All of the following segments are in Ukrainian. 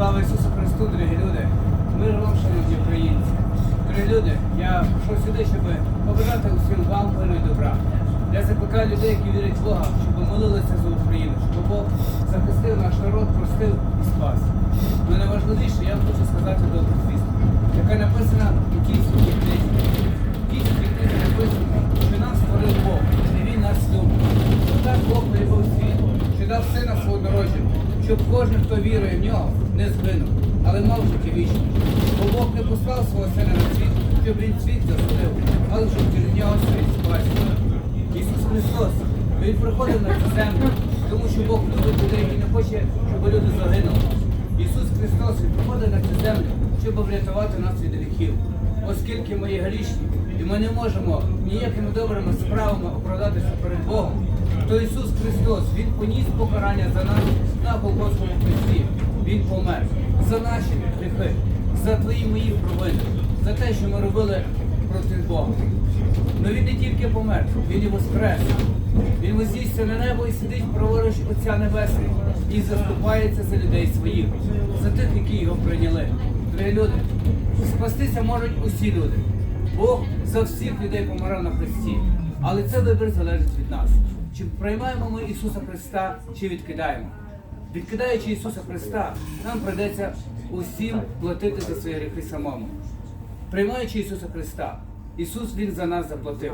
Слава Ісусу Христу, дорогі люди! Мир вам, шановні українці! Дорогі люди, я прийшов сюди, щоб побажати усім вам миру і добра. Я закликаю людей, які вірять в Бога, щоб молилися за Україну, щоб Бог захистив наш народ, простив і спас. Ну найважливіше, я вам хочу сказати добру звістку, яка написана у святій книзі. В тій книзі написано, що нас створив Бог, і Він нас любить. Так Бог полюбив світ, що дав сина свого народження, щоб кожен, хто вірує в нього, не згинув, але мав життя вічне. Бо Бог не послав свого сина на світ, щоб він світ засудив, але щоб через нього світ спасти. Ісус Христос, Він приходив на цю землю, тому що Бог любить людей і не хоче, щоб люди загинули. Ісус Христос Він приходить на цю землю, щоб врятувати нас від гріхів. Оскільки ми є грішні, і ми не можемо ніякими добрими справами оправдатися перед Богом, то Ісус Христос, Він поніс покарання за нас на Голгофському хресті. Він помер за наші гріхи, за твої мої провини, за те, що ми робили проти Бога. Но він не тільки помер, він і воскрес. Він вознісся на небо і сидить праворуч Отця Небесного і заступається за людей своїх, за тих, які його прийняли. Дорогі люди, спастися можуть усі люди. Бог за всіх людей помирав на Христі. Але це вибір залежить від нас. Чи приймаємо ми Ісуса Христа, чи відкидаємо. Відкидаючи Ісуса Христа, нам прийдеться усім платити за свої гріхи самому. Приймаючи Ісуса Христа, Ісус Він за нас заплатив.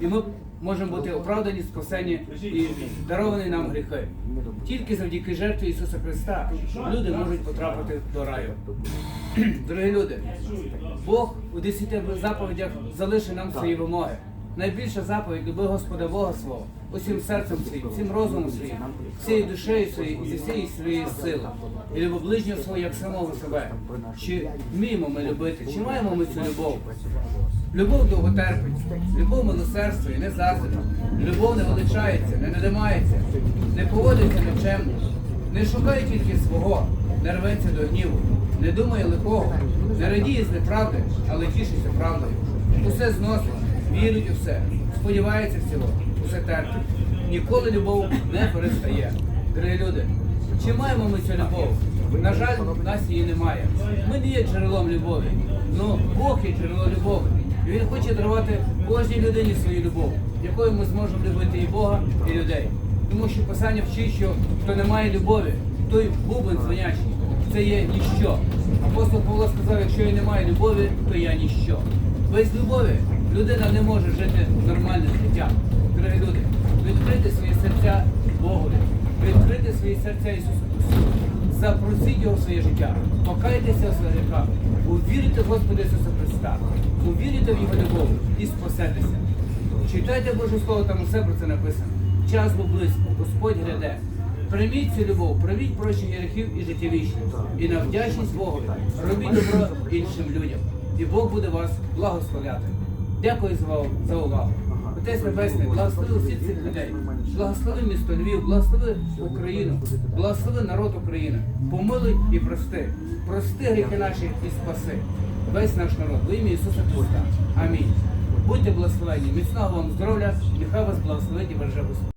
І ми можемо бути оправдані, спасені і даровані нам гріхи. Тільки завдяки жертві Ісуса Христа люди можуть потрапити до раю. Дорогі люди, Бог у десяти заповідях залишив нам свої вимоги. Найбільша заповідь люби Господа Бога свого, усім серцем своїм, всім розумом своїм, всією душею своєю і зі всієї своєї сили. І люби ближнього свого як самого себе. Чи вміємо ми любити, чи маємо ми цю любов? Любов довготерпить, любов милосердствує, не заздрить, любов не величається, не надимається, не поводиться нічемно, не шукає тільки свого, не рветься до гніву, не думає лихого, не радіє з неправди, але тішиться правдою. Усе зносить, вірить у все, сподівається всього, усе терпить. Ніколи любов не перестає. Дорогі люди, чи маємо ми цю любов? На жаль, в нас її немає. Ми не є джерелом любові. Ну, Бог є джерело любові. І Він хоче дарувати кожній людині свою любов, якою ми зможемо любити і Бога, і людей. Тому що Писання вчить, що хто не має любові, той бубен дзвонячий. Це є ніщо. Апостол Павло сказав, якщо я не маю любові, то я ніщо. Без любові людина не може жити нормальним життям. Дорогі люди, відкрити свої серця Богові, відкрити свої серця Ісусу Христу. Запросіть його в своє життя, покайтеся у своїх гріхах, увірите в Господа Ісуса Христа, увірите в Його любов і спасетеся. Читайте Боже Слово, там усе про це написано. Час був близько, Господь гляде. Прийміть цю любов, прийміть прощення гріхів і життя вічне. І на вдячність Богу робіть добро іншим людям. І Бог буде вас благословляти. Дякую за увагу. Отець Небесний, благослови усіх цих людей. Благослови місто Львів, благослови Україну, благослови народ України. Помилуй і прости. Прости гріхи наші і спаси. Весь наш народ, в ім'я Ісуса Христа. Амінь. Будьте благословені, міцного вам здоров'я, нехай вас благословить і береже Господь.